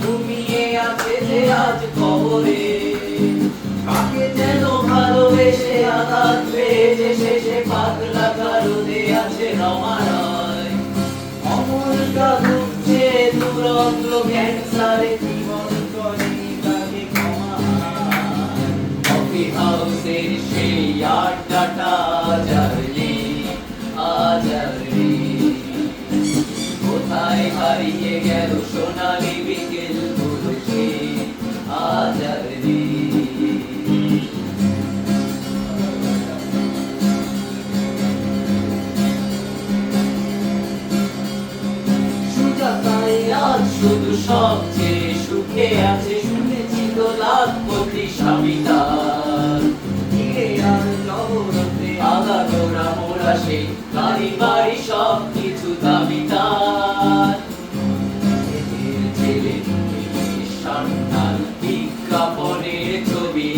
ঘুমিয়ে আছে যে আজ কবরে কাকে যেন ভালোবেসে আঘাত পেয়েছে শেষে পাগলা কারণে আছে রমারায় ক্যান্সারে জীবন করেনি তাকে ক্ষমা কফি হাউসের সেই আড্ডাটা হারিয়ে গেল সোনালি বিকেল শুধু সবচেয়ে সুখে আছে, শুনেছি তো লাখপতি স্বামীতা ফিরে আর মোড়া সেই বাড়ি সব কিছু দাবিতা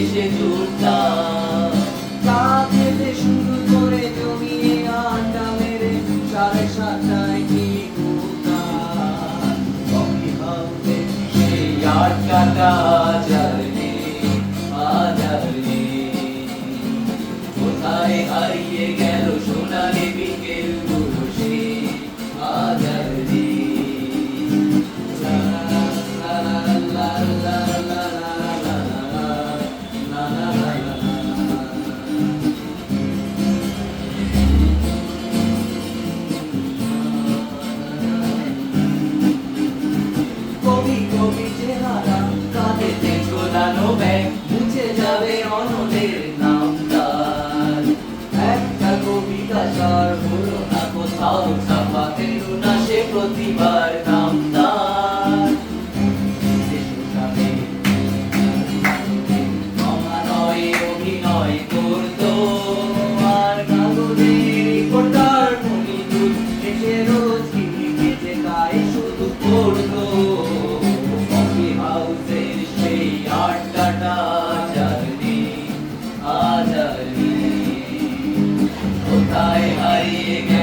এসে জুড়তাম তা খেতে শুরু করে জমিয়ে আড্ডা মেরে সাড়ে সাতটায় কি উঠতাম কফি হাউসে সেই আড্ডাটা 的歌，不如那不逃不逃。Hare